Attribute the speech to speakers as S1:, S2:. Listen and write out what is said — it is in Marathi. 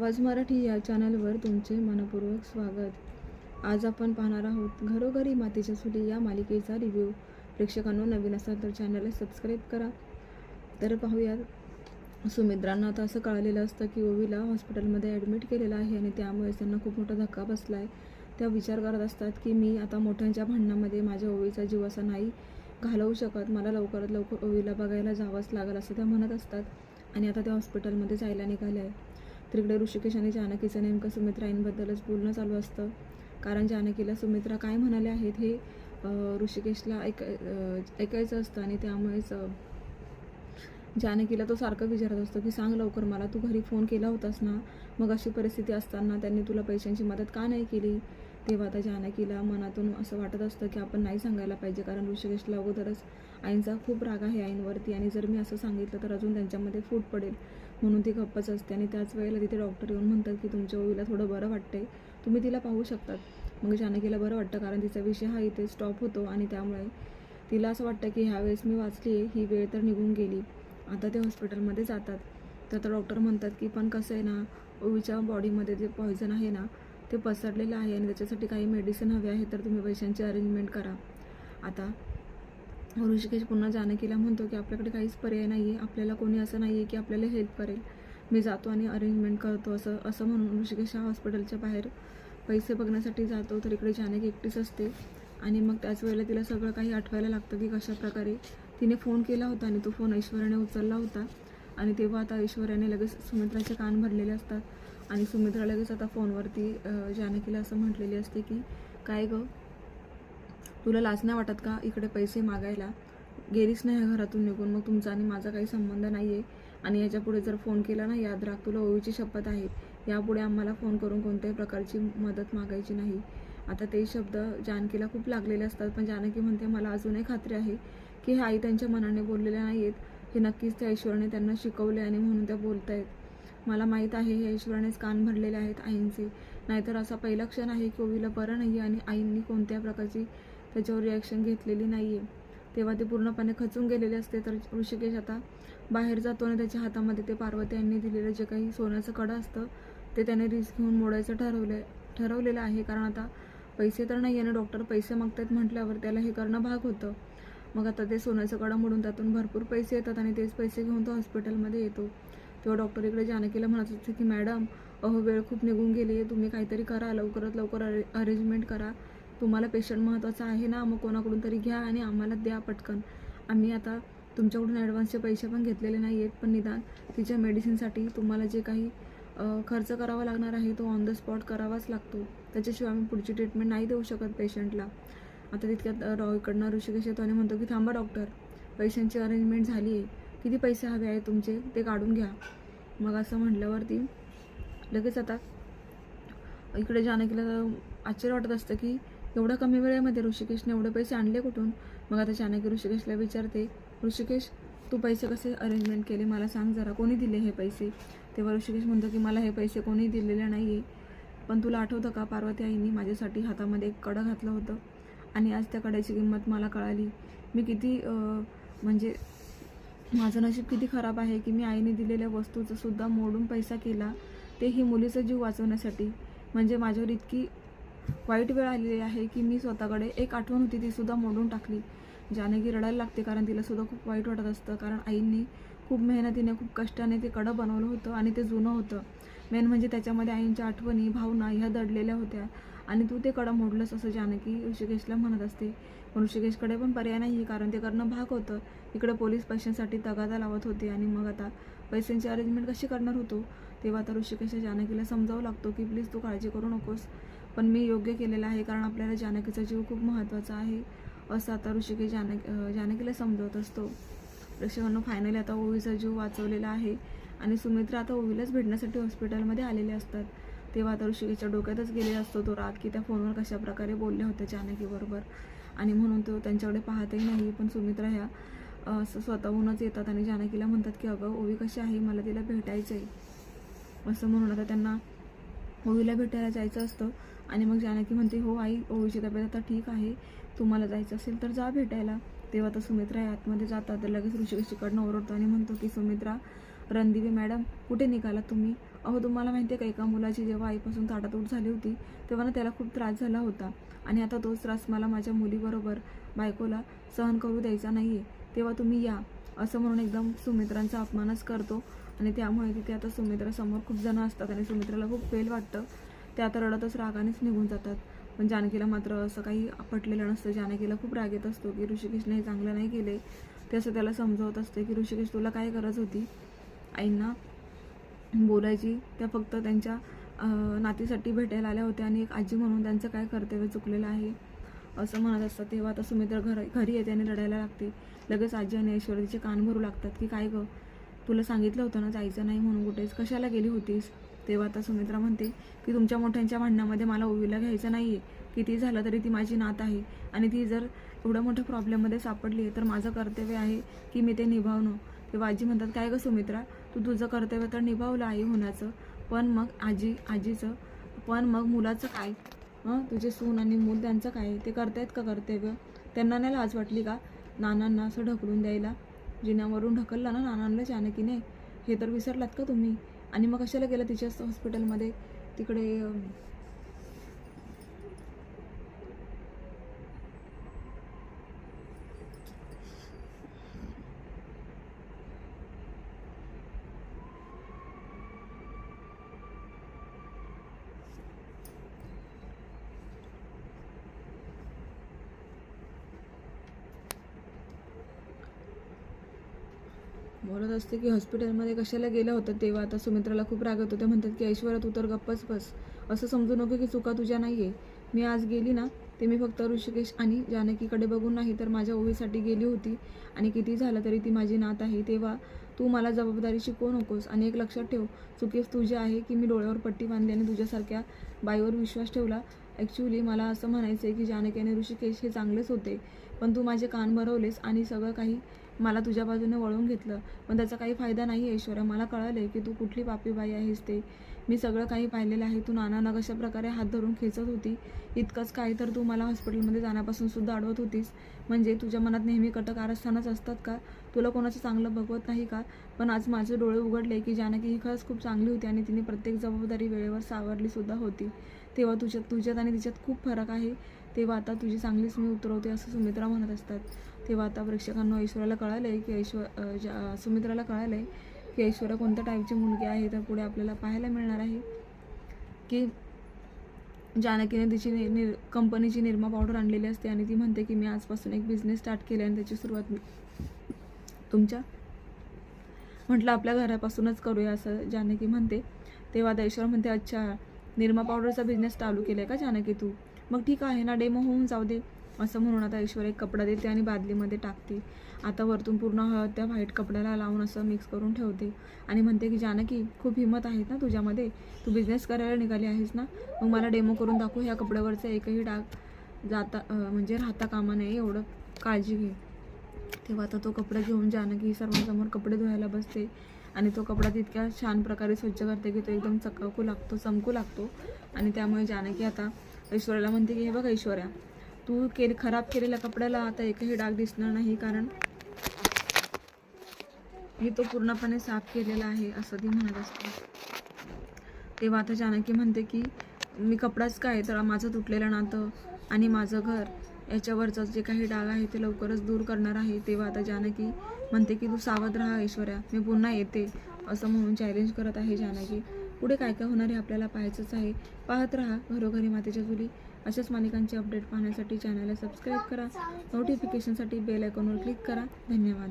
S1: आवाज मराठी या चॅनलवर तुमचे मनपूर्वक स्वागत. आज आपण पाहणार आहोत घरोघरी मातीच्या चुली या मालिकेचा रिव्ह्यू प्रेक्षकांनो नवीन असाल तर चॅनलला सबस्क्राईब करा. तर पाहूयात सुमित्रांना आता असं कळलेलं असतं की ओवीला हॉस्पिटलमध्ये ॲडमिट केलेलं आहे आणि त्यामुळे त्यांना खूप मोठा धक्का बसला आहे त्या विचार करत असतात की मी आता मोठ्यांच्या भांडणामध्ये माझ्या ओवीचा जीव असा नाही घालवू शकत. मला लवकरात लवकर ओवीला बघायला जावंच लागेल असं त्या म्हणत असतात. आणि आता त्या हॉस्पिटलमध्ये जायला निघाल्या. आहे तर इकडे ऋषिकेश आणि जानकीचं नेमकं सुमित्राईंबद्दलच बोलणं चालू असतं. कारण जानकीला सुमित्रा काय म्हणाले आहेत हे ऋषिकेशला ऐक ऐकायचं असतं आणि त्यामुळेच जानकीला तो सारखं विचारत असतो की सांग लवकर मला तू घरी फोन केला होतास ना? मग अशी परिस्थिती असताना त्यांनी तुला पैशांची मदत का नाही केली? तेव्हा आता जानकीला मनातून असं वाटत असतं की आपण नाही सांगायला पाहिजे. कारण ऋषिकेशला अगोदरच आईंचा खूप राग आहे आईंवरती. आणि जर मी असं सांगितलं तर अजून त्यांच्यामध्ये फूट पडेल. म्हणून ती गप्पच असते. आणि त्याच वेळेला तिथे डॉक्टर येऊन म्हणतात की तुमच्या ओवीला थोडं बरं वाटते तुम्ही तिला पाहू शकतात. मग जानकीला बरं वाटतं. कारण तिचा विषय हा इथे स्टॉप होतो. आणि त्यामुळे तिला असं वाटतं की ह्यावेळेस मी वाचली आहे ही वेळ तर निघून गेली. आता ते हॉस्पिटलमध्ये जातात. तर डॉक्टर म्हणतात की पण कसं आहे ना ओवीच्या बॉडीमध्ये जे पॉयझन आहे ना ते पसरलेलं आहे आणि त्याच्यासाठी काही मेडिसिन हवे आहे तर तुम्ही पैशांची अरेंजमेंट करा. आता ऋषिकेश पुन्हा जानकीला म्हणतो की आपल्याकडे काहीच पर्याय नाही आहे आपल्याला कोणी असं नाही आहे की आपल्याला हेल्प करेल. मी जातो आणि अरेंजमेंट करतो. असं असं म्हणून ऋषिकेश हॉस्पिटलच्या बाहेर पैसे बघण्यासाठी जातो. तर इकडे जानकी एकटीच असते. आणि मग त्याच वेळेला तिला सगळं काही आठवायला लागतं की कशा प्रकारे तिने फोन केला होता आणि तो फोन ऐश्वर्याने उचलला होता. आणि तेव्हा आता ऐश्वर्याने लगेच सुमित्राचे कान भरलेले असतात. आणि सुमित्रा लगेच आता फोनवरती जानकीला असं म्हटलेली असते की काय गं? तुला लाज नाही वाटत का इकडे पैसे मागायला? गेलीच नाही ह्या घरातून निघून मग तुमचा आणि माझा काही संबंध नाही आहे आणि याच्यापुढे जर फोन केला ना याद राख तुला ओळीची शपथ आहे. यापुढे आम्हाला फोन करून कोणत्याही प्रकारची मदत मागायची नाही. आता ते शब्द जानकीला खूप लागलेले असतात पण जानकी म्हणते मला अजूनही खात्री आहे की हे आई त्यांच्या मनाने बोललेल्या नाही आहेत हे नक्कीच त्या ईश्वरने त्यांना शिकवले आणि म्हणून त्या बोलत आहेत मला माहीत आहे हे ईश्वरानेच कान भरलेले आहेत आईंचे. नाहीतर असा पहिला क्षण आहे की ओवीला बरं नाही आहे आणि आईंनी कोणत्या प्रकारची त्याच्यावर रिॲक्शन घेतलेली नाही आहे तेव्हा ते पूर्णपणे खचून गेलेले असते तर ऋषिकेश आता बाहेर जातो आणि त्याच्या हातामध्ये ते पार्वती यांनी दिलेलं जे काही सोन्याचं कडं असतं ते त्याने रिस्क घेऊन मोडायचं ठरवलं ठरवलेलं आहे. कारण आता पैसे तर नाही आहे डॉक्टर पैसे मागतात म्हटल्यावर त्याला हे करणं भाग होतं. मग आता ते सोन्याचं कडा मोडून त्यातून भरपूर पैसे येतात आणि तेच पैसे घेऊन तो हॉस्पिटलमध्ये येतो. तेव्हा डॉक्टर इकडे जानकीला म्हणत होते की मॅडम अहो वेळ खूप निघून गेली आहे. तुम्ही काहीतरी करा. लवकरात लवकर अरे अरेंजमेंट करा. तुम्हाला पेशंट महत्त्वाचा आहे ना. मग कोणाकडून तरी घ्या आणि आम्हाला द्या पटकन. आम्ही आता तुमच्याकडून ॲडव्हान्सचे पैसे पण घेतलेले नाही आहेत पण निदान तिच्या मेडिसिनसाठी तुम्हाला जे काही खर्च करावा लागणार आहे तो ऑन द स्पॉट करावाच लागतो. त्याच्याशिवाय आम्ही पुढची ट्रीटमेंट नाही देऊ शकत पेशंटला आता तितक्यात रॉयकडनं रॉ इकडनं ऋषिकेश येतो आणि म्हणतो की थांबा डॉक्टर पैशांची अरेंजमेंट झाली आहे किती पैसे हवे आहेत तुमचे ते काढून घ्या. मग असं म्हटल्यावरती लगेच आता इकडे जानकीला आश्चर्य वाटत असतं की एवढं कमी वेळेमध्ये ऋषिकेशने एवढे पैसे आणले कुठून? मग आता जानकी ऋषिकेशला विचारते ऋषिकेश तू पैसे कसे अरेंजमेंट केले? मला सांग जरा कोणी दिले हे पैसे? तेव्हा ऋषिकेश म्हणतो की मला हे पैसे कोणी दिलेले नाही आहे पण तुला आठवतं का पार्वती आईनी माझ्यासाठी हातामध्ये एक कडं घातलं होतं? आणि आज त्या कड्याची किंमत मला कळाली. मी किती म्हणजे माझं नशीब किती खराब आहे की मी आईने दिलेल्या वस्तूचं सुद्धा मोडून पैसा केला तेही मुलीचा जीव वाचवण्यासाठी. म्हणजे माझ्यावर इतकी वाईट वेळ आलेली आहे की मी स्वतःकडे एक आठवण होती ती सुद्धा मोडून टाकली. जानकी रडायला लागते कारण तिलासुद्धा खूप वाईट वाटत असतं कारण आईंनी खूप मेहनतीने खूप कष्टाने ते कडं बनवलं होतं आणि ते जुनं होतं. मेन म्हणजे त्याच्यामध्ये आईंच्या आठवणी भावना ह्या दडलेल्या होत्या आणि तू ते कडं मोडलंस असं जानकी ऋषिकेशला म्हणत असते. पण ऋषिकेशकडे पण पर्याय नाही आहे कारण ते करणं भाग होतं. इकडं पोलीस पैशांसाठी तगादा लावत होते आणि मग आता पैशांची अरेंजमेंट कशी करणार होतो? तेव्हा आता ऋषिकेशच्या जानकीला समजावं लागतो की प्लीज तू काळजी करू नकोस. पण मी योग्य केलेलं आहे कारण आपल्याला जानकीचा जीव खूप महत्त्वाचा आहे असं आता ऋषिकेश जानक जानकीला समजवत असतो. प्रेक्षकांना फायनली आता ओवीचा जीव वाचवलेला आहे आणि सुमित्रा आता ओवीलाच भेटण्यासाठी हॉस्पिटलमध्ये आलेले असतात. तेव्हा आता ऋषिकेशच्या डोक्यातच गेलेला असतो तो राग की त्या फोनवर कशा प्रकारे बोलल्या होत्या जानकीबरोबर. आणि म्हणून तो त्यांच्याकडे पाहतही नाही पण सुमित्रा ह्या स्वतःहूनच येतात आणि जानकीला म्हणतात की अगं ओवी कशी आहे? मला तिला भेटायचं आहे असं म्हणून आता त्यांना ओवीला भेटायला जायचं असतं आणि मग जानकी म्हणते हो आई ओवीची तब्येत आता ठीक आहे. तुम्हाला जायचं असेल तर जा भेटायला. तेव्हा तर सुमित्रा या आतमध्ये जातात. तर लगेच ऋषिकेशिकडनं ओरडतो आणि म्हणतो की सुमित्रा रणदिवी मॅडम. कुठे निघाला तुम्ही? अहो तुम्हाला माहिती आहे का एका मुलाची जेव्हा आईपासून ताटातूट झाली होती तेव्हा ना त्याला खूप त्रास झाला होता. आणि आता तोच त्रास मला माझ्या मुलीबरोबर बायकोला सहन करू द्यायचा नाही आहे तेव्हा तुम्ही या असं म्हणून एकदम सुमित्रांचा अपमानच करतो. आणि त्यामुळे तिथे आता सुमित्रासमोर खूप जण असतात आणि सुमित्राला खूप फेल वाटतं. ते आता रडतच रागानेच निघून जातात. पण जानकीला मात्र असं काही पटलेलं नसतं. जानकीला खूप राग येत असतो की ऋषिकेशने हे चांगलं नाही केले ते असं त्याला समजवत असते की ऋषिकेश तुला काय गरज होती? आईंना बोलायची. त्या फक्त त्यांच्या नातीसाठी भेटायला आल्या होत्या आणि एक आजी म्हणून त्यांचं काय कर्तव्य चुकलेलं आहे असं म्हणत असतं तेव्हा आता सुमित्रा घर घरी येते आणि रडायला लागते. लगेच आजी आणि ऐश्वर्या तिचे कान भरू लागतात की काय गं? तुला सांगितलं होतं ना जायचं नाही म्हणून कुठेच? कशाला गेली होतीस? तेव्हा आता सुमित्रा म्हणते की तुमच्या मोठ्यांच्या भांडणामध्ये मला ओवीला घ्यायचं नाही आहे किती झालं तरी ती माझी नात आहे. आणि ती जर एवढ्या मोठ्या प्रॉब्लेममध्ये सापडली आहे तर माझं कर्तव्य आहे की मी ते निभावणं. तेव्हा आजी म्हणतात काय गं सुमित्रा? तू तुझं कर्तव्य तर निभावलं आई होण्याचं. पण मग आजी आजीचं? पण मग मुलाचं काय? हं? तुझे सून आणि मूल त्यांचं काय? ते करतायत का कर्तव्य? त्यांना नाही लाज वाटली का? नानांना असं ढकलून द्यायला. जिन्यावरून ढकलला ना नानांना जानकीने हे तर विसरलात का तुम्ही? आणि मग कशाला गेलं तिच्याच हॉस्पिटलमध्ये? तिकडे बोलत असते की हॉस्पिटलमध्ये कशाला गेलं होतं तेव्हा? आता सुमित्राला खूप रागत येतो. म्हणतात की ऐश्वर्या तू तर गप्पच बस. असं समजू नको की चुका तुझ्या नाही आहे मी आज गेली ना ते मी फक्त ऋषिकेश आणि जानकीकडे बघून नाही तर माझ्या ओवीसाठी गेली होती. आणि किती झालं तरी ती माझी नात आहे. तेव्हा तू मला जबाबदारी शिकवू नकोस आणि एक लक्षात ठेव चुकीच तुझे आहे की मी डोळ्यावर पट्टी बांधली आणि तुझ्यासारख्या बाईवर विश्वास ठेवला. ॲक्च्युली मला असं म्हणायचं आहे की जानकी आणि ऋषिकेश हे चांगलेच होते. पण तू माझे कान भरवलेस आणि सगळं काही मला तुझ्या बाजूने वळवून घेतलं. पण त्याचा काही फायदा नाही आहे ऐश्वर्या. मला कळालं आहे की तू कुठली पापी बाई आहेस ते. मी सगळं काही पाहिलेलं आहे. तू नानांना कशा प्रकारे हात धरून खेचत होती? इतकंच काय तर तू मला हॉस्पिटलमध्ये जाण्यापासून सुद्धा अडवत होतीस. म्हणजे तुझ्या मनात नेहमी कटक आरस्थानच असतात का? तुला कोणाचं चांगलं बघवत नाही का? पण आज माझे डोळे उघडले की जानकी ही खरंच खूप चांगली होती आणि तिने प्रत्येक जबाबदारी वेळेवर सावरलीसुद्धा होती. तेव्हा तुझ्यात तुझ्यात आणि तिच्यात खूप फरक आहे. तेव्हा आता तुझी चांगलीच मी उतरवते असं सुमित्रा म्हणत असतात. तेव्हा आता प्रेक्षकांना ऐश्वर्याला कळालं आहे की ऐश्वर ज्या- सुमित्राला कळालं आहे की ऐश्वर्या कोणत्या टाईपची मुलगी आहे तर पुढे आपल्याला पाहायला मिळणार आहे. की जानकीने तिची नि निर कंपनीची निरमा पावडर आणलेली असते आणि ती म्हणते की मी आजपासून एक बिझनेस स्टार्ट केला आणि त्याची सुरुवात मी तुमच्या म्हटलं आपल्या घरापासूनच करूया असं जानकी म्हणते. तेव्हा आता ऐश्वर म्हणते अच्छा निरमा पावडरचा बिझनेस चालू केला आहे का जानकी तू? मग ठीक आहे ना डेमो होऊन जाऊ दे. असं म्हणून आता ऐश्वर एक कपडा देते आणि बादलीमध्ये टाकते. आता वरतून पूर्ण हळद त्या व्हाईट कपड्याला लावून असं मिक्स करून ठेवते. आणि म्हणते की जानकी खूप हिंमत आहे ना तुझ्यामध्ये. तू बिझनेस करायला निघाली आहेस ना? मग मला डेमो करून दाखव. ह्या कपड्यावरचं एकही डाग जाता म्हणजे राहता कामा नये एवढं काळजी घे. तेव्हा आता तो कपडा घेऊन जानकी सर्वांसमोर कपडे धुवायला बसते. आणि तो कपडा तितक्या छान प्रकारे स्वच्छ करते की तो एकदम चकाकू लागतो चमकू लागतो. आणि त्यामुळे जानकी आता ऐश्वर्याला म्हणते की हे बघ ऐश्वर्या तू के खराब केलेल्या कपड्याला आता एकही डाग दिसणार नाही कारण मी तो पूर्णपणे साफ केलेला आहे असं ती म्हणत असते. तेव्हा आता जानकी म्हणते की मी कपडाच काय तर माझं तुटलेलं नातं आणि माझं घर याच्यावरचं जे काही डाग आहे ते लवकरच दूर करणार आहे. तेव्हा आता जानकी म्हणते की तू सावध राहा ऐश्वर्या मी पुन्हा येते असं म्हणून चॅलेंज करत आहे जानकी. पुढे काय काय होणार आहे आपल्याला पाहायचंच आहे. पाहत राहा घरोघरी मातेच्या चुली अशाच मालिकांचे अपडेट पाहण्यासाठी चॅनलला सबस्क्राईब करा. नोटिफिकेशनसाठी बेल आयकॉनवर क्लिक करा. धन्यवाद.